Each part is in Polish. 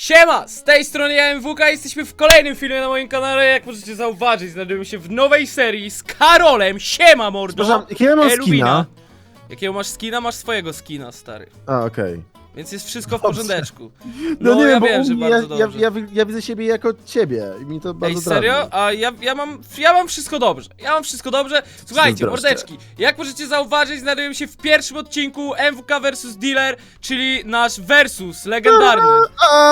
Siema! Z tej strony ja MWK, jesteśmy w kolejnym filmie na moim kanale, jak możecie zauważyć, znajdujemy się w nowej serii z Karolem, siema mordo! Przepraszam, jakiego mam Elubina. skina? Jakiego masz skina? Masz swojego skina, stary. A, okej. Więc jest wszystko w Dobrze. porządeczku. No, nie ja wiem, bo wiem, u że mnie, bardzo ja, dobrze. ja, wi- ja widzę siebie jako ciebie i mi to bardzo Ej, serio? drażni. A ja, ja mam ja mam wszystko dobrze. Ja mam wszystko dobrze. Słuchajcie, Zazdroszczę. mordeczki, jak możecie zauważyć, znajdujemy się w pierwszym odcinku MWK vs Dealer, czyli nasz versus legendarny.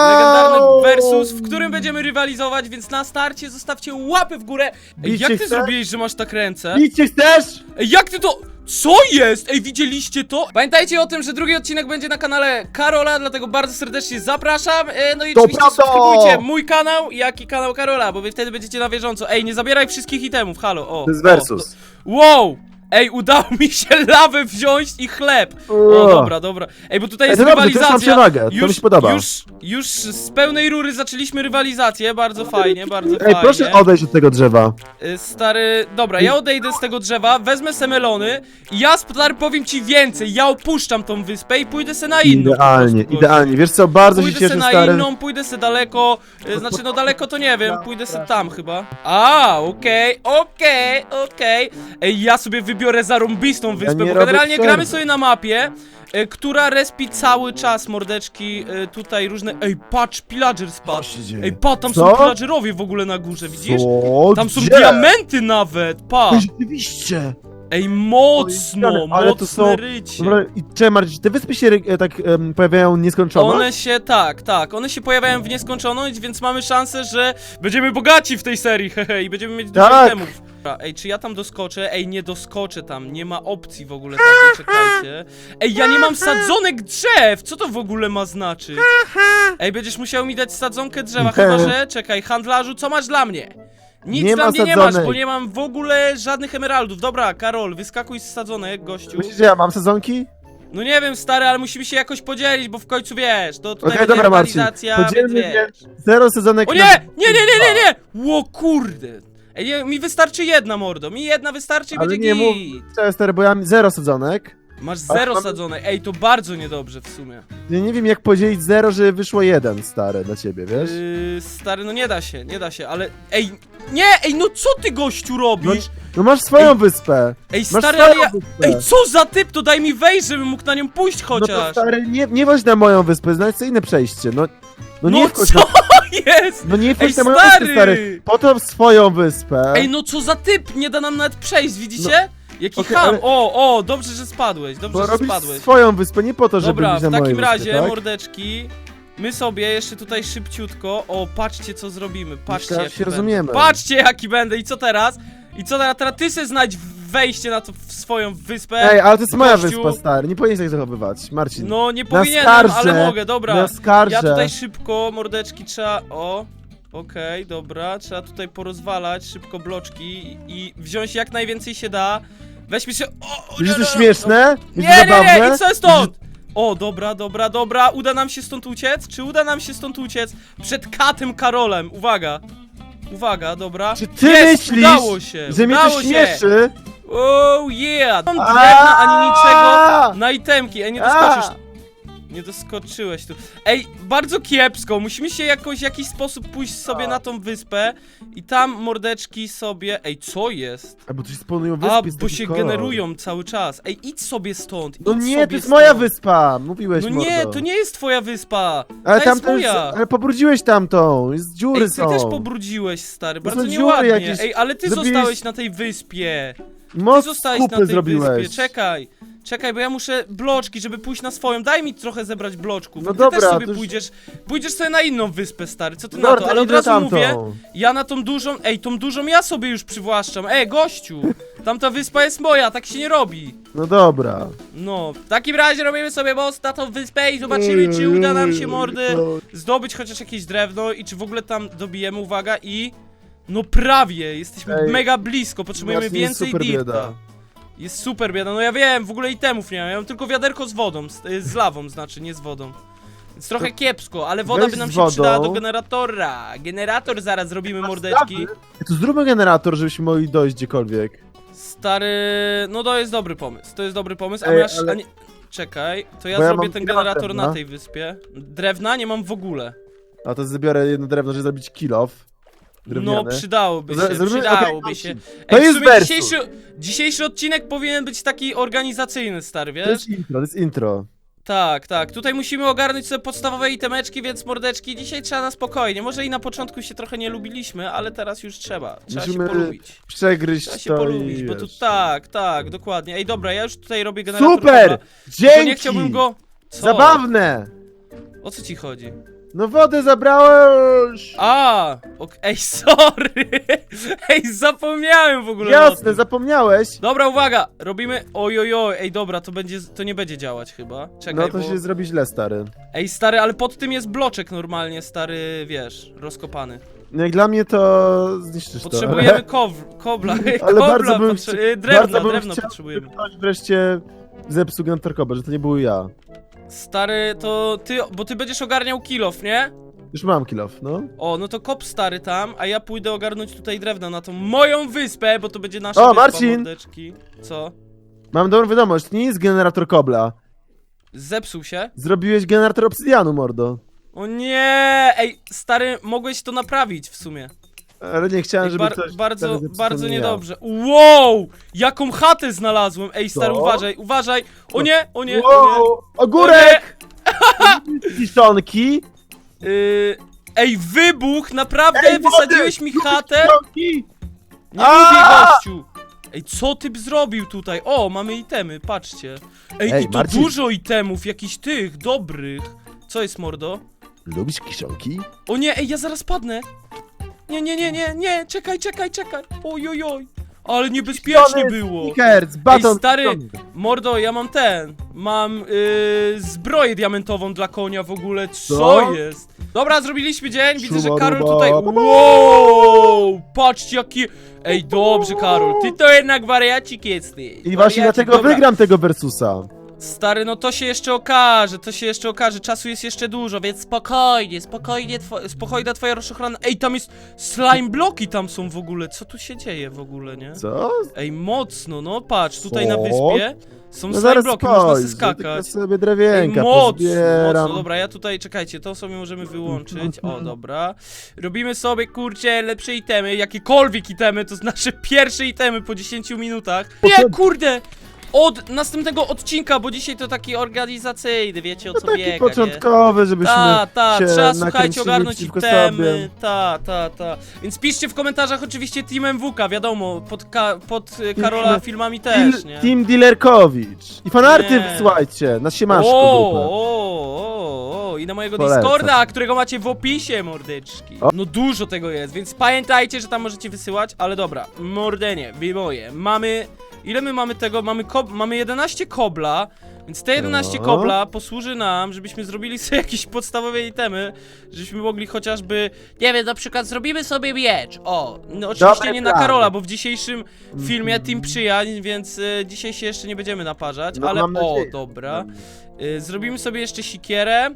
Legendarny versus, w którym będziemy rywalizować, więc na starcie zostawcie łapy w górę. Ej, jak ty chce? zrobiłeś, że masz tak ręce? Bić chcesz? Ej, jak ty to... Co jest? Ej, widzieliście to? Pamiętajcie o tym, że drugi odcinek będzie na kanale Karola, dlatego bardzo serdecznie zapraszam. E, no i To oczywiście prawda! subskrybujcie mój kanał, jak i kanał Karola, bo wy wtedy będziecie na bieżąco. Ej, nie zabieraj wszystkich itemów, halo, o. To jest o, versus. to- Wow! Ej, udało mi się lawę wziąć i chleb. O, dobra, dobra. Ej, bo tutaj Ej, jest to dobrze, to już mam rywalizacja. przewagę, to mi się podoba. Już, już z pełnej rury zaczęliśmy rywalizację, bardzo fajnie, bardzo Ej, fajnie. proszę odejść od tego drzewa. Y, Stary, dobra, ja odejdę z tego drzewa, wezmę se melony i ja, stary, powiem ci więcej, ja opuszczam tą wyspę i pójdę se na inną. po Idealnie, prostu, idealnie. Wiesz co, bardzo się Pójdę se cieszę, na stary. inną, pójdę se daleko, y, znaczy no daleko to nie wiem, pójdę se tam chyba. A, okej, okej, okej. Ej, ja sobie wybiorę zarąbistą wyspę, nie bo robię generalnie przerwy. gramy sobie na mapie, y, która respi cały czas, mordeczki, y, tutaj różne... Ej, patrz, pillager spadł. się dzieje? Ej, pa, tam Co? są pillagerowie w ogóle na górze, widzisz? Co? Tam są Gdzie? diamenty nawet, pa! Ej, Rzeczywiście. Ej, mocno, Oj, ale to mocne są- rycie. Dobra, i czemu Marcin, te wyspy się e, tak em, pojawiają nieskończono? One się, tak, tak, one się pojawiają w nieskończoność, więc mamy szansę, że będziemy bogaci w tej serii, hehe, i będziemy mieć dużo Tak. itemów. Dobra, Ej, czy ja tam doskoczę? Ej, nie doskoczę tam, nie ma opcji w ogóle takiej, czekajcie. Ej, ja nie mam sadzonek drzew, co to w ogóle ma znaczyć? Ej, będziesz musiał mi dać sadzonkę drzewa, chyba że, czekaj, handlarzu, co masz dla mnie? Nic Nie dla ma mnie nie masz, sadzonek. bo nie mam w ogóle żadnych emeraldów. Dobra, Karol, wyskakuj z sadzonek, gościu. Myślisz, że ja mam sezonki? No nie wiem, stary, ale musimy się jakoś podzielić, bo w końcu wiesz, to tutaj Okej, będzie dobra, Marcin. rywalizacja, więc Podzielmy wiesz. Zero sezonek O na- nie! Nie, nie, nie, nie, nie! Ło kurde! Ej, mi wystarczy jedna, mordo, mi jedna wystarczy i Ale będzie nie mów- git. Cześć, stary, bo ja mam zero sedzonek. Masz zero mam- sadzonek, ej, to bardzo niedobrze w sumie. Ja nie wiem jak podzielić zero, żeby wyszło jeden, stary, dla ciebie, wiesz? Yy, stary, no nie da się, nie da się, ale ej, nie, ej, no co ty gościu robisz? No masz swoją Ej, wyspę. Ej, Masz stary, swoją ale ja... wyspę. Ej, co za typ, to daj mi wejść, żebym mógł na nią pójść No to chociaż. stary, nie, nie chodź na moją wyspę, znajdź sobie inne przejście, no. No nie No wchodź co na, jest? no nie wchodź Ej, na moją stary! wyspę, stary. Po to swoją wyspę. Ej, no co za typ, nie da nam nawet przejść, widzicie? Jaki Okej, ham, ale- o, o, dobrze, że spadłeś, dobrze, bo że robisz spadłeś. swoją wyspę, nie po to, żeby Dobra, być w mojej takim wyspie, razie, tak? mordeczki, my sobie jeszcze tutaj szybciutko, o, patrzcie co zrobimy, patrzcie Teraz jaki się będę. rozumiemy. Patrzcie jaki będę i co teraz? I co teraz? Teraz ty se znajdź wejście na to w swoją wyspę. Ej, ale to jest moja gościu. wyspa, stary, nie powinieneś tak zachowywać, Marcin. No nie powinienem, ale mogę, dobra. Na skarże. Ja tutaj szybko, mordeczki, trzeba, o... Okej, dobra, trzeba tutaj porozwalać szybko bloczki i wziąć jak najwięcej się da. Weźmy się. O, o, Widzisz, no, to no, śmieszne? Nie, Widzisz, nie, zabawne? nie, i co jest stąd? O, dobra, dobra, dobra, uda nam się stąd uciec? Czy uda nam się stąd uciec przed katem Karolem? Uwaga. Uwaga, dobra. Czy ty Jest, myślisz, udało się, że mnie udało to się. śmieszy? Oh yeah! Mam drewna ani niczego na itemki. Ej, nie doskoczysz. Nie doskoczyłeś tu. Ej, bardzo kiepsko. Musimy się jakoś w jakiś sposób pójść sobie na tą wyspę i tam mordeczki sobie. Ej, co jest? A bo tu się spawnują wyspy, A, jest bo taki się kolor. generują cały czas. Ej, idź sobie stąd. No idź nie, sobie to jest moja stąd. wyspa, mówiłeś, No mordo. nie, to nie jest twoja wyspa. Ale tam jest moja. ale pobrudziłeś tamtą, jest dziury Ej, ty są. też pobrudziłeś, stary, To bardzo są dziury nieładnie. jakieś. Ej, ale ty Zrobiłeś- zostałeś na tej wyspie. Ty Moc zostałeś na kupy tej zrobiłeś. wyspie, czekaj. Czekaj, bo ja muszę bloczki, żeby pójść na swoją. Daj mi trochę zebrać bloczków. No Ty dobra, też sobie to już- pójdziesz. Pójdziesz sobie na inną wyspę, stary. Co ty Dobra, na to? Ale od idę razu tamtą. mówię, ja na tą dużą. Ej, tą dużą ja sobie już przywłaszczam. Ej, gościu! Tamta wyspa jest moja, tak się nie robi. No dobra. No, w takim razie robimy sobie most na tą wyspę i zobaczymy, czy uda nam się mordy zdobyć chociaż jakieś drewno i czy w ogóle tam dobijemy, uwaga, i... No prawie, jesteśmy Ej, mega blisko, potrzebujemy Właśnie jest więcej super dirta. bieda. Jest super bieda, no ja wiem, w ogóle itemów nie mam, ja mam tylko wiaderko z wodą, z, y, z lawą znaczy, nie z wodą. Więc trochę kiepsko, ale woda weź by nam z się przydała wodą. do generatora. Generator zaraz zrobimy mordeczki. To zróbmy generator, żebyśmy mogli dojść gdziekolwiek. Stary, no to jest dobry pomysł, to jest dobry pomysł, a Ej, masz... ale- A nie... Czekaj, to ja Bo ja zrobię mam ten ile generator na drewna? tej wyspie. Drewna nie mam w ogóle. A to zabiorę jedno drewno, żeby zrobić kill off. No, Drewniane. przydałoby Z- się, zrobimy- przydałoby się. To Ej, w jest sumie versus. dzisiejszy, dzisiejszy odcinek powinien być taki organizacyjny, stary, To wiesz? jest intro, to jest intro. Tak, tak. Tutaj musimy ogarnąć sobie podstawowe itemeczki, więc mordeczki, dzisiaj trzeba na spokojnie. Może i na początku się trochę nie lubiliśmy, ale teraz już trzeba. Trzeba Musimy się polubić. Przegryźć Trzeba się to polubić, i bo tu wiesz. tak, tak, dokładnie. Ej, dobra, ja już tutaj robię generator Super! Tylko Dzięki! nie chciałbym go... Co? Zabawne! O co ci chodzi? No wodę zabrałeś! A, ok, ej, sorry! Ej, zapomniałem w ogóle o Jasne, tym. zapomniałeś! Dobra, uwaga, robimy... Ojojoj, ej, dobra, to będzie, to nie będzie działać chyba. Czekaj, No to bo... się zrobi źle, stary. Ej, stary, ale pod tym jest bloczek normalnie, stary, wiesz, rozkopany. No jak dla mnie to zniszczysz Potrzebujemy kow kobla, Ale kobla, bardzo bym potrze- chci- y, drewna, bardzo bym drewno chciał, potrzebujemy. żeby Ktoś wreszcie zepsuł generatorkowe, że to nie był ja. Stary, to ty, bo ty będziesz ogarniał kilof, nie? Już mam kill off, no. O, no to kop stary tam, a ja pójdę ogarnąć tutaj drewna na tą moją wyspę, bo to będzie nasza O, wyspa, Marcin! mordeczki. Co? Mam dobrą wiadomość, nie jest generator kobla. Zepsuł się? Zrobiłeś generator obsydianu, mordo. O nie! Ej, stary, mogłeś to naprawić w sumie. Ale nie chciałem, żeby bar ktoś... bardzo, bardzo nie ja. niedobrze. Wow! Jaką chatę znalazłem! Ej, stary, Co? uważaj, uważaj! O nie, o nie, o nie! Wow, ogórek! Kiszonki! Yy, ej, wybuch! Naprawdę? Ej, wody! Wysadziłeś mi chatę? Kiszonki! Nie lubię gościu! Ej, co ty by zrobił tutaj? O, mamy itemy, patrzcie. Ej, Ej, i to Marcin. dużo itemów, jakichś tych, dobrych. Co jest, mordo? Lubisz kiszonki? O nie, ej, ja zaraz padnę. Nie, nie, nie, nie, nie, czekaj, czekaj, czekaj. Oj, oj, oj. Ale niebezpiecznie było. Snickers, baton... stary, kiszonki. Mordo, ja mam ten. Mam yy, zbroję diamentową dla konia w ogóle. Co, Co? jest? Dobra, zrobiliśmy dzień. Widzę, że Karol tutaj. Wow! Patrzcie, jaki. Ej, dobrze, Karol. Ty to jednak wariacik jesteś. I właśnie Wariacik, dlatego dobra. wygram tego Versusa. Stary, no to się jeszcze okaże, to się jeszcze okaże, czasu jest jeszcze dużo, więc spokojnie, spokojnie, two spokojna twoja rozochrana. Ej, tam jest slime bloki tam są w ogóle, co tu się dzieje w ogóle, nie? Co? Ej, mocno, no patrz, tutaj na Co? wyspie są No slime bloki, można spojrzę, sobie skakać. sobie Ej, drewienka mocno, pozbieram. mocno, dobra, ja tutaj, czekajcie, to sobie możemy wyłączyć, o, dobra. Robimy sobie, kurczę, lepsze itemy, jakiekolwiek itemy, to znaczy pierwsze itemy po 10 minutach. Nie, kurde! Od następnego odcinka, bo dzisiaj to taki organizacyjny, wiecie o To co taki biega, początkowy, żebyśmy Ta, ta, się trzeba słuchajcie nakręcili ogarnąć przeciwko itemy. sobie. Ta, ta, ta. Więc piszcie w komentarzach oczywiście Team MWK, wiadomo, pod, ka pod y, Karola filmami też, Team, nie? Team Dilerkowicz. I fanarty Nie. wysłajcie, na siemaszku O, dupę. o, o, o, i na mojego Polecam. Discorda, którego macie w opisie, mordeczki. O. No dużo tego jest, więc pamiętajcie, że tam możecie wysyłać, ale dobra, mordenie, moje. Mamy, ile my mamy tego? Mamy, kob mamy 11 kobla, więc te 11 O. kobla posłuży nam, żebyśmy zrobili sobie jakieś podstawowe itemy, żebyśmy mogli chociażby, nie wiem, na przykład zrobimy sobie miecz. O, no oczywiście Dobry nie na plan. Karola, bo w dzisiejszym filmie Team Przyjaźń, więc y, dzisiaj się jeszcze nie będziemy naparzać, No, ale mam o, nadzieję. dobra. Y, Zrobimy sobie jeszcze sikierę.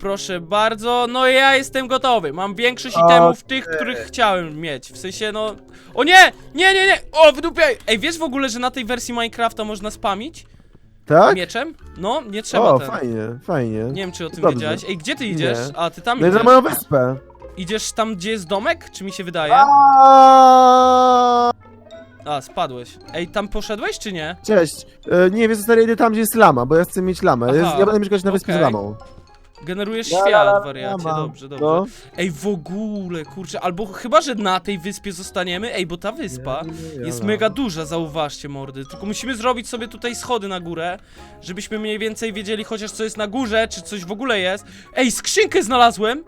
Proszę bardzo. No ja jestem gotowy. Mam większość Okej. itemów tych, których chciałem mieć. W sensie, no. O nie! Nie, nie, nie! O, w dupie! Ej, wiesz w ogóle, że na tej wersji Minecrafta można spamić Tak? mieczem? No, nie trzeba O, ten. fajnie, fajnie. Nie wiem, czy o tym Dobrze. wiedziałeś. Ej, gdzie ty idziesz? Nie. A, ty tam No i idziesz. za moją wyspę. Idziesz tam, gdzie jest domek? Czy mi się wydaje? Aaaa! A, spadłeś. Ej, tam poszedłeś, czy nie? Cześć. E, nie, wiesz, stary, idę tam, gdzie jest lama, bo ja chcę mieć lamę. Aha, ja będę mieszkać na wyspie okej. z lamą. Generujesz La, la, świat, la, wariacie. Dobrze, dobrze. No. Ej, w ogóle, kurczę, albo chyba, że na tej wyspie zostaniemy, ej, bo ta wyspa jest mega duża, zauważcie, mordy. Tylko musimy zrobić sobie tutaj schody na górę, żebyśmy mniej więcej wiedzieli chociaż co jest na górze, czy coś w ogóle jest. Ej, skrzynkę znalazłem!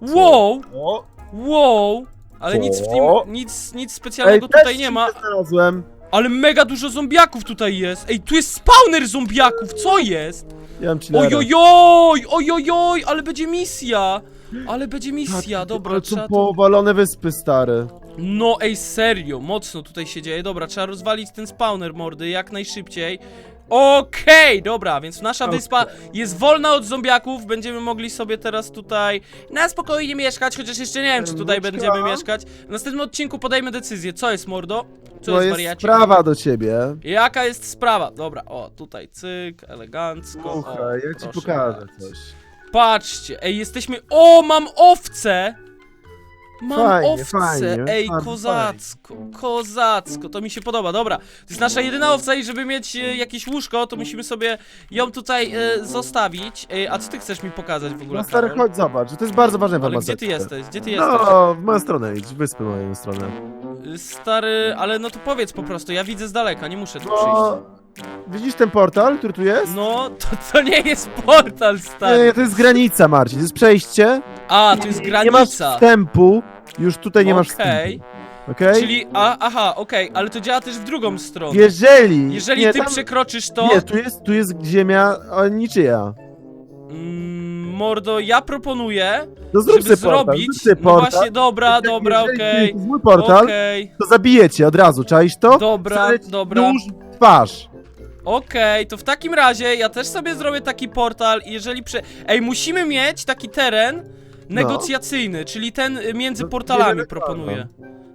Wow, O, wow! Ale nic w tym, nic, nic specjalnego też tutaj nie ma, skrzynkę znalazłem. Ale mega dużo zombiaków tutaj jest. Ej, tu jest spawner zombiaków, co jest? Ja mam ci naraz. Ojojoj, ojojoj, ale będzie misja! Ale będzie misja, dobra, Ale trzeba są to... powalone wyspy, stary. No ej, serio, mocno tutaj się dzieje. Dobra, trzeba rozwalić ten spawner mordy jak najszybciej. Okej, dobra, więc nasza Okej. wyspa jest wolna od zombiaków. Będziemy mogli sobie teraz tutaj na spokojnie mieszkać, chociaż jeszcze nie wiem, czy tutaj będziemy mieszkać. W następnym odcinku podejmę decyzję. Co jest, mordo? To jest, jest sprawa do ciebie. Jaka jest sprawa? Dobra, o, tutaj cyk, elegancko. o, Słuchaj, ja ci proszę pokażę bardzo. coś. Patrzcie, ej, jesteśmy... O, mam owce! Mam Fajnie, owce, fajnie, ej, kozacko, kozacko, to mi się podoba, dobra. To jest nasza jedyna owca i żeby mieć e, jakieś łóżko, to musimy sobie ją tutaj e, zostawić. E, a co ty chcesz mi pokazać w ogóle, No stary, Karol? chodź zobacz, to jest bardzo ważna Ale informacja. gdzie ty jesteś? Gdzie ty jesteś? No, w moją stronę idź, wyspy moją stronę. Y, Stary, ale no to powiedz po prostu, ja widzę z daleka, nie muszę tu przyjść. No, widzisz ten portal, który tu jest? No, to, to nie jest portal, stary. nie, to jest granica, Marcin, to jest przejście. A, to jest Nie masz granica. wstępu, już tutaj nie masz Okej. wstępu. Okej? Czyli, a, aha, okej, ale to działa też w drugą stronę. Jeżeli... Jeżeli nie, ty tam- przekroczysz to, Nie, tu jest, tu jest ziemia, ale niczyja. mm, mordo, ja proponuję, No zrób żeby sobie portal, zrobić, zrób sobie no portal. właśnie, dobra, Jak- dobra, jeżeli okej, jest mój portal, okej, to zabiję cię od razu, czaisz to? dobra, dobra, Nóż w twarz. okej, to w takim razie ja też sobie zrobię taki portal i jeżeli prze... Ej, musimy mieć taki teren negocjacyjny, czyli ten y, między No, portalami proponuję.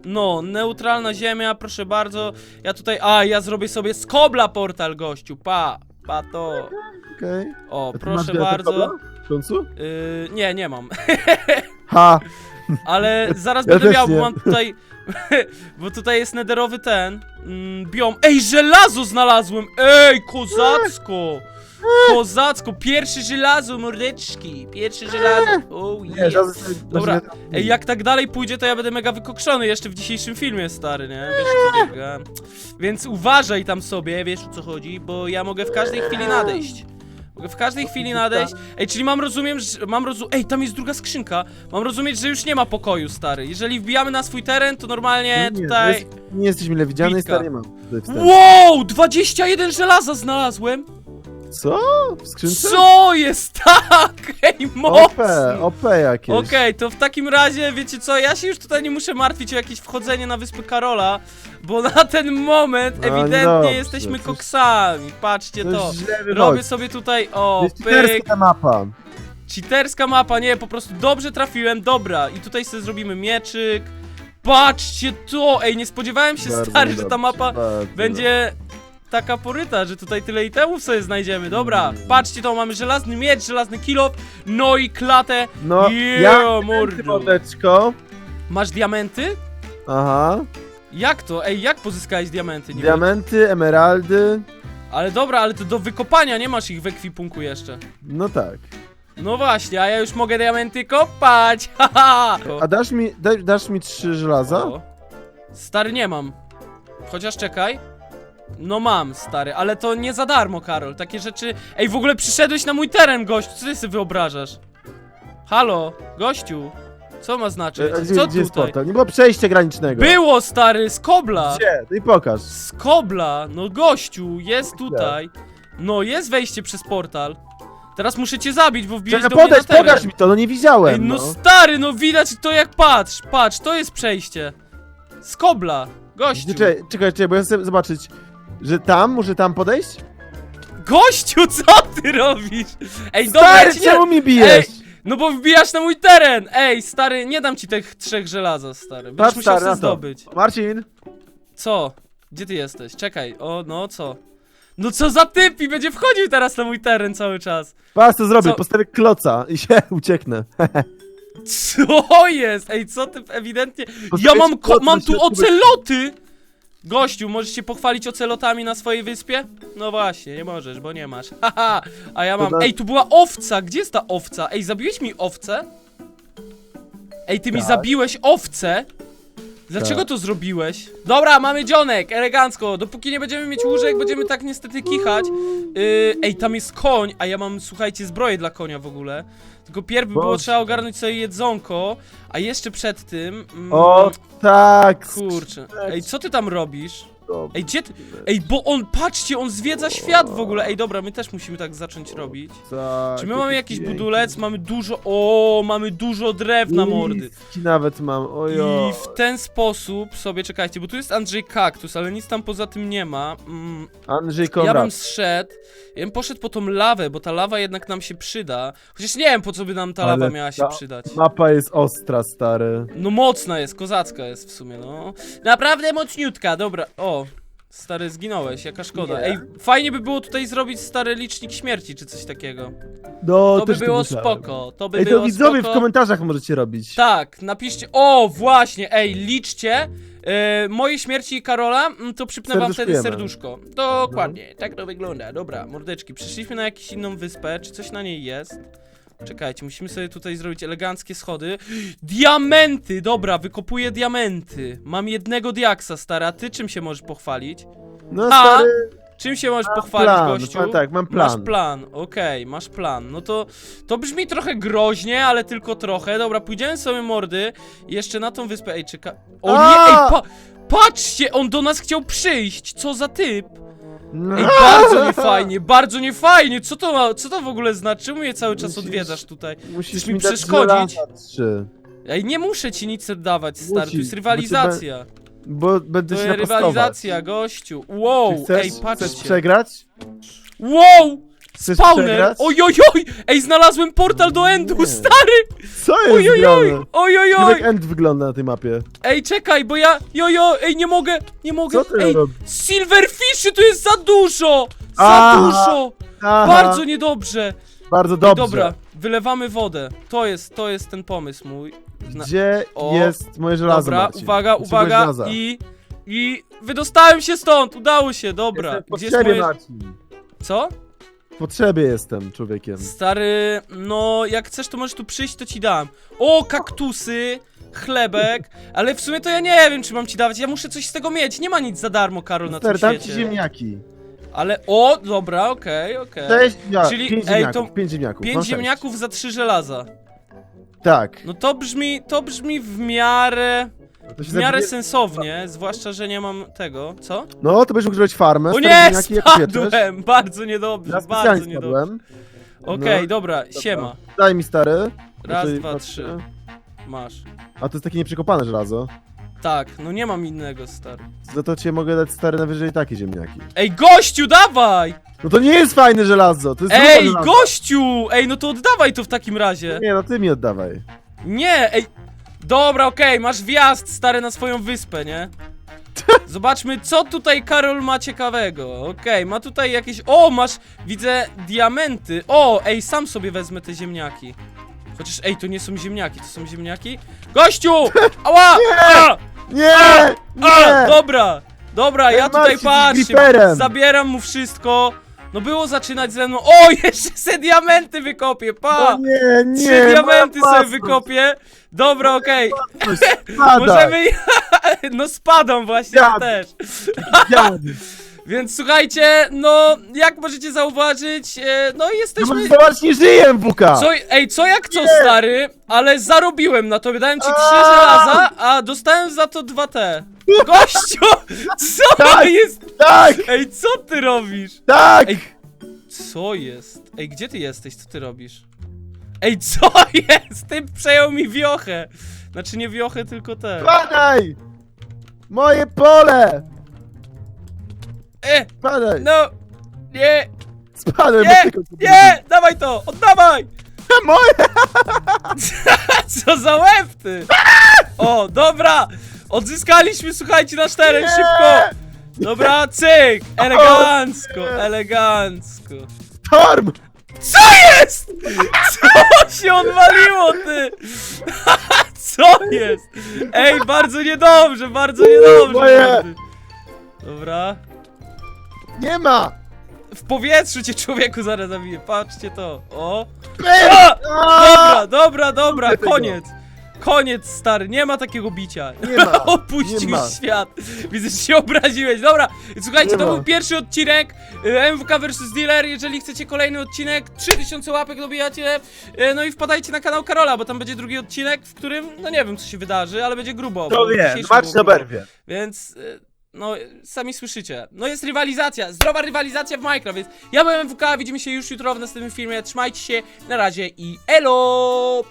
No, neutralna ziemia, proszę bardzo. Ja tutaj, a ja zrobię sobie z kobla portal, gościu, pa, pa to. Okej. O, A ty proszę masz wiele bardzo. W końcu? Yy, nie, nie mam. Ha! Ale zaraz Ja będę też miał, bo nie. mam tutaj. bo tutaj jest nederowy ten. Mm, biom. Ej, żelazo znalazłem! Ej, kozacko! Kozacko! Pierwszy żelazo, mordeczki! Pierwszy żelazo! Oh, Nie, yeah. żaden Dobra, Ej, jak tak dalej pójdzie, to ja będę mega wykokszony jeszcze w dzisiejszym filmie, stary, nie? Wiesz co biega. Więc uważaj tam sobie, wiesz o co chodzi, bo ja mogę w każdej chwili nadejść. Mogę w każdej chwili nadejść. Ej, czyli mam rozumiem, że mam rozum... Ej, tam jest druga skrzynka. Mam rozumieć, że już nie ma pokoju, stary. Jeżeli wbijamy na swój teren, to normalnie nie, tutaj... jest- Nie jesteś mile widziany, Bitka. stary, nie mam tutaj wstępu. Wow! 21 żelaza znalazłem! Co? W skrzynce? Co jest tak? Ej, OP, mocno! OP jakieś. Okej, to w takim razie, wiecie co, ja się już tutaj nie muszę martwić o jakieś wchodzenie na wyspy Karola, bo na ten moment No, ewidentnie dobrze, jesteśmy coś- koksami, patrzcie to. Źle Robię wychodzi. sobie tutaj, o, pyk, mapa. cheaterska mapa, nie, po prostu dobrze trafiłem, dobra, i tutaj sobie zrobimy mieczyk. Patrzcie to, ej, nie spodziewałem się, Bardzo stary, że ta dobrze, mapa bardzo będzie taka poryta, że tutaj tyle itemów sobie znajdziemy. Dobra, patrzcie to, mamy żelazny miecz, żelazny kilo, no i klatę. No, ja... mordo. Mordeczko. Masz diamenty? Aha. Jak to? Ej, jak pozyskałeś diamenty? niby? Diamenty, emeraldy. Ale dobra, ale to do wykopania nie masz ich w ekwipunku jeszcze. No tak. No właśnie, a ja już mogę diamenty kopać, haha! A dasz mi, da, dasz mi trzy żelaza? O. Stary, nie mam. Chociaż czekaj. No mam, stary, ale to nie za darmo, Karol. Takie rzeczy... Ej, w ogóle przyszedłeś na mój teren, gościu, co ty sobie wyobrażasz? Halo, gościu. Co ma znaczyć? A gdzie, Co gdzie jest tutaj? portal? Nie było przejścia granicznego. Było, stary, z kobla! Gdzie? No i pokaż. Z kobla! No gościu, jest tutaj. No, jest wejście przez portal. Teraz muszę cię zabić, bo wbiłeś Czekaj, do mnie na teren. pokaż mi to, no nie widziałem, Ej, no no. stary, no widać to jak patrz, patrz, to jest przejście. Z kobla, gościu. Czekaj, czekaj, czekaj, bo ja chcę zobaczyć, że tam, muszę tam podejść? Gościu, co ty robisz? Ej, dobra, Stary, ja ci nie... czemu mi bijesz? No bo wbijasz na mój teren! Ej, stary, nie dam ci tych trzech żelaza, stary. Będziesz Patrz, musiał stary, sobie na to. zdobyć. Marcin, Co? Gdzie ty jesteś? Czekaj, o, no co? No co za typ i będzie wchodził teraz na mój teren cały czas. patrz co zrobię, Co? postawię kloca i się ucieknę. Co jest? Ej, co ty ewidentnie... Ja mam, ko- mam tu oceloty! Gościu, możesz się pochwalić ocelotami na swojej wyspie? No właśnie, nie możesz, bo nie masz. Haha, a ja mam... Ej, tu była owca, gdzie jest ta owca? Ej, zabiłeś mi owcę? Ej, ty mi Tak. zabiłeś owcę? Dlaczego to zrobiłeś? Dobra, mamy dzionek, elegancko. Dopóki nie będziemy mieć łóżek, będziemy tak niestety kichać. Yy, ej, tam jest koń, a ja mam, słuchajcie, zbroję dla konia w ogóle. Tylko pierw by było Boże. trzeba ogarnąć sobie jedzonko, a jeszcze przed tym... Mm, O, tak. Kurczę. Ej, co ty tam robisz? Dobrze. Ej, gdzie ty... Ej, bo on, patrzcie, on zwiedza świat w ogóle. Ej, dobra, my też musimy tak zacząć robić. Tak, Czy my mamy jaki jakiś piękny. budulec? Mamy dużo... O, mamy dużo drewna, mordy. Liski nawet mam, ojo. I w ten sposób sobie, czekajcie, bo tu jest Andrzej Kaktus, ale nic tam poza tym nie ma. Mm, Andrzej ja Konrad. bym zszedł, ja bym poszedł po tą lawę, bo ta lawa jednak nam się przyda. Chociaż nie wiem, po co by nam ta Ale lawa miała się ta- przydać. Mapa jest ostra, stary. No mocna jest, kozacka jest w sumie, no. Naprawdę mocniutka, dobra, o. Stary, zginąłeś, jaka szkoda. Ej, fajnie by było tutaj zrobić stary licznik śmierci, czy coś takiego. No, To by też było myślałem. spoko, to by Ej, to było widzowie spoko. w komentarzach możecie robić. Tak, napiszcie. O, właśnie, ej, liczcie. E, moje śmierci i Karola, mm, to przypnę wam wtedy serduszko. Dokładnie, tak to wygląda. Dobra, mordeczki, przyszliśmy na jakąś inną wyspę, czy coś na niej jest? Czekajcie, musimy sobie tutaj zrobić eleganckie schody. Diamenty! Dobra, wykopuję diamenty. Mam jednego diaksa, stara. Ty czym się możesz pochwalić? No A, stary, Czym się możesz pochwalić, plan, gościu? no, tak, mam plan. Masz plan, okej, masz plan. No to to brzmi trochę groźnie, ale tylko trochę. Dobra, pójdziemy sobie mordy jeszcze na tą wyspę. Ej, czeka. O nie, A! ej, pa patrzcie, on do nas chciał przyjść. Co za typ? No. Ej, bardzo niefajnie, bardzo niefajnie. Co to ma, co to w ogóle znaczy? Czemu mnie cały czas Musisz- odwiedzasz tutaj? Musisz Chcesz mi dać przeszkodzić? trzy, Ej, nie muszę ci nic oddawać, stary, to Musisz, jest rywalizacja. Bo będę To się jest napastować. rywalizacja, gościu. Wow, chcesz, ej, chcesz patrzcie. przegrać? Wow! Chcesz Spawner! przegrać? Ojojoj! Ej, znalazłem portal do endu, Nie. stary! Co jest Ojojoj! grane? Ojojoj! Jak end wygląda na tej mapie? Ej, czekaj, bo ja... Jojo, ej, nie mogę, nie mogę. Co ty ej, robisz? Silverfishy tu jest za dużo! Za Aha. dużo! Aha, Bardzo niedobrze. bardzo dobrze. Dobra, wylewamy wodę. To jest, to jest ten pomysł mój. Zna- Gdzie O, jest moje żelazo, Dobra, Marcin? uwaga, uwaga żelaza. i... I wydostałem się stąd, udało się, dobra. Jestem w Gdzie jest potrzebie, moje... Marcin. Co? W potrzebie jestem człowiekiem. Stary, no jak chcesz to możesz tu przyjść, to ci dam. O, kaktusy, chlebek, ale w sumie to ja nie wiem, czy mam ci dawać, ja muszę coś z tego mieć, nie ma nic za darmo, Karol, na Stary, tym dam ci świecie. ziemniaki. Ale, o, dobra, okej, okej. Sześć, ja, Czyli- pięć ej, ziemniaków, to pięć ziemniaków. Pięć sześć. ziemniaków za trzy żelaza. Tak. No to brzmi, to brzmi w miarę, To się w miarę zabije- sensownie, zwłaszcza, że nie mam tego, co? No, to będziesz mógł zrobić farmę. O nie, ziemniaki, jak spadłem, bardzo niedobrze, Ja bardzo specjalnie niedobrze. spadłem. Okej, No, dobra, siema, Daj mi stary. raz, Tutaj dwa, patrzę. trzy, masz. A to jest takie nieprzekopane żelazo. Tak, no nie mam innego, stary. Za to ci mogę dać stary najwyżej takie ziemniaki. Ej, gościu, dawaj! No to nie jest fajne żelazo, to jest Ej, żelazo. gościu! Ej, no to oddawaj to w takim razie. Nie, no ty mi oddawaj. Nie, ej. Dobra, okej, masz wjazd, stary, na swoją wyspę, nie? Zobaczmy, co tutaj Karol ma ciekawego. Okej, ma tutaj jakieś... O, masz, widzę, diamenty. O, ej, sam sobie wezmę te ziemniaki. Chociaż, ej, to nie są ziemniaki, to są ziemniaki? Gościu! Ała! A! Nie! A, Nie! dobra, dobra, ja tutaj Marcin, patrzę, zabieram mu wszystko. No było zaczynać ze mną. O, jeszcze se diamenty wykopię, pa! No nie, nie! Trzy diamenty moja sobie wykopię. Dobra, okej. spada. Możemy. No spadam właśnie ja też. Więc słuchajcie, no jak możecie zauważyć, e, no No jesteśmy. zobacz, nie żyję, Buka! Co, ej, co jak co, stary? Ale zarobiłem na to, dałem ci trzy żelaza, a dostałem za to dwa te. Gościu! Co Tak. jest? Tak! Ej, co ty robisz? Tak! Ej, co jest? Ej, gdzie ty jesteś? Co ty robisz? Ej, co jest? Ty przejął mi wiochę. Znaczy nie wiochę, tylko te. Spadaj! Moje pole! E, Spadaj! no! Nie! Spadaj, Nie! bo tylko Nie! Dawaj to! Oddawaj! Moje! Co za łeb ty! O, dobra! Odzyskaliśmy, słuchajcie, nasz teren, Nie! szybko! Dobra, cyk! Elegancko, elegancko. Storm! Co jest? Co się odwaliło, ty? Co jest? Ej, bardzo niedobrze, bardzo niedobrze. moje! mordy. Dobra. Nie ma! W powietrzu cię człowieku zaraz zabiję, patrzcie to. O. A! Dobra, dobra, dobra, tego. koniec. Koniec, stary, nie ma takiego bicia. Nie ma, Opuścił nie ma. świat. Widzę, że się obraziłeś. Dobra, słuchajcie, Nie to ma. był pierwszy odcinek e, MWK vs Dealer. Jeżeli chcecie kolejny odcinek, 3000 łapek dobijacie. E, No i wpadajcie na kanał Karola, bo tam będzie drugi odcinek, w którym, no nie wiem, co się wydarzy, ale będzie grubo. To wie, dzisiejszy grubo. oberwie. Więc, y, no, sami słyszycie. No jest rywalizacja, zdrowa rywalizacja w Minecraft, więc ja byłem MWK, widzimy się już jutro w następnym filmie, trzymajcie się, na razie i elo!